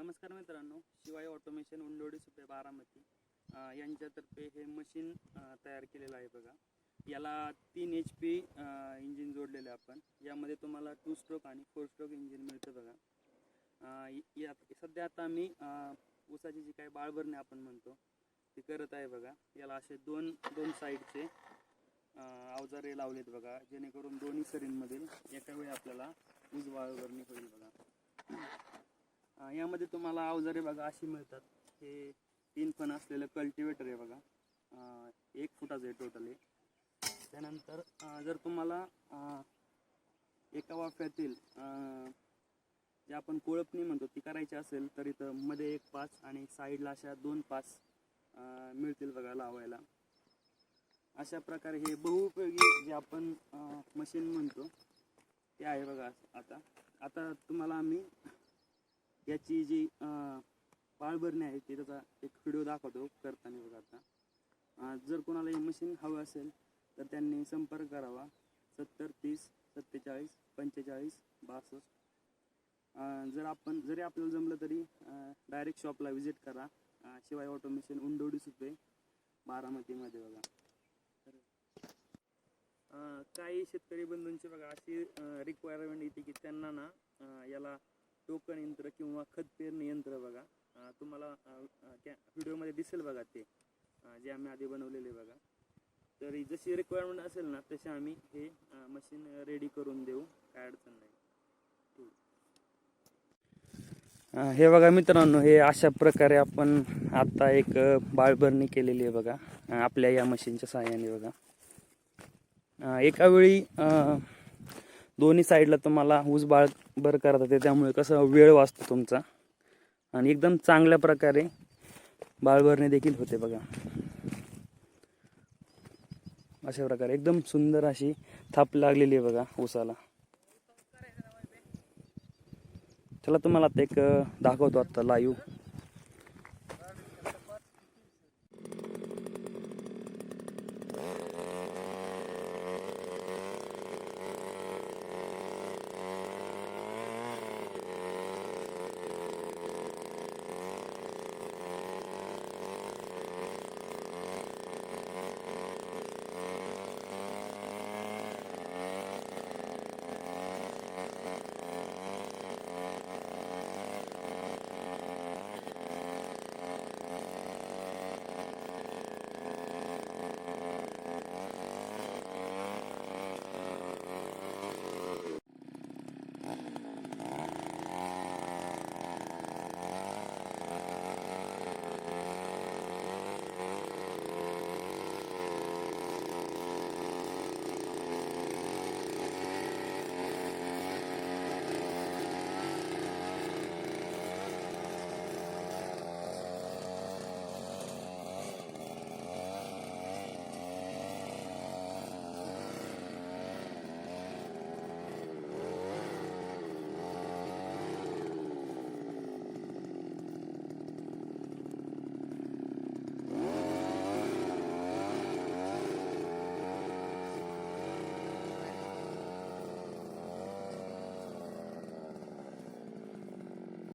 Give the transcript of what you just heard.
नमस्कार मित्रांनो शिवाय ऑटोमेशन उंडोडी सुपे बारामती यांच्यातर्फे हे मशीन तयार केलेलं आहे बघा. याला तीन एच पी इंजिन जोडलेलं आहे आपण. यामध्ये तुम्हाला टू स्ट्रोक आणि फोर स्ट्रोक इंजिन मिळतं बघा. या सध्या आता आम्ही ऊसाची जी काही बाळभरणी आपण म्हणतो ती करत आहे बघा. याला असे दोन दोन साईडचे अवजारे लावलेत बघा. जेणेकरून दोन्ही सरींमधील एका वेळी आपल्याला ऊस बाळभरणी होईल बघा. अं, यामध्ये तुम्हाला अवजारे बघा अशी मिळतात. हे तीन पण असलेलं कल्टिवेटर आहे बघा. अं, एक फुटाचं आहे टोटल त्यानंतर अं, जर तुम्हाला अं, एका वाफ्यातील अं, जे आपण कोळपणी म्हणतो ती करायची असेल तर इथं मध्ये एक पाच आणि साईडला अशा दोन पाच अं, मिळतील बघा लावायला. अशा प्रकारे हे बहुउपयोगी जे आपण मशीन म्हणतो ते आहे बघा आता. आता तुम्हाला आम्ही याची जी पाळभरणी आहे ती त्याचा एक व्हिडिओ दाखवतो करताना बघा आता. जर कोणाला हे मशीन हवं असेल तर त्यांनी संपर्क करावा. सत्तर तीस सत्तेचाळीस पंचेचाळीस बासष्ट. जर आपण जरी आपल्याला जमलं तरी डायरेक्ट शॉपला व्हिजिट करा. शिवाय ऑटोमेशन उंडोडी सुपे बारामतीमध्ये बघा. तर, काही शेतकरी बंधूंची बघा अशी रिक्वायरमेंट येते की त्यांना ना याला टोकण यंत्र किंवा खत पेरणी यंत्र बघा. तुम्हाला त्या व्हिडिओमध्ये दिसेल बघा ते जे आम्ही आधी बनवलेले बघा. तरी जशी रिक्वायरमेंट असेल ना तसे आम्ही हे मशीन रेडी करून देऊ. काय अडचण नाही. हे बघा मित्रांनो हे अशा प्रकारे आपण आता एक बाळभरणी केलेली आहे बघा. आपल्या या मशीनच्या सहाय्याने बघा. एका वेळी दोन्ही साईडला तुम्हाला ऊस बाळ बर करता येते त्यामुळे कसं वेळ वाचतो तुमचा. आणि एकदम चांगल्या प्रकारे बाळभरणे देखील होते बघा. अशा प्रकारे एकदम सुंदर अशी थाप लागलेली आहे बघा ऊसाला. चला तुम्हाला आता एक दाखवतो आत्ता लाईव्ह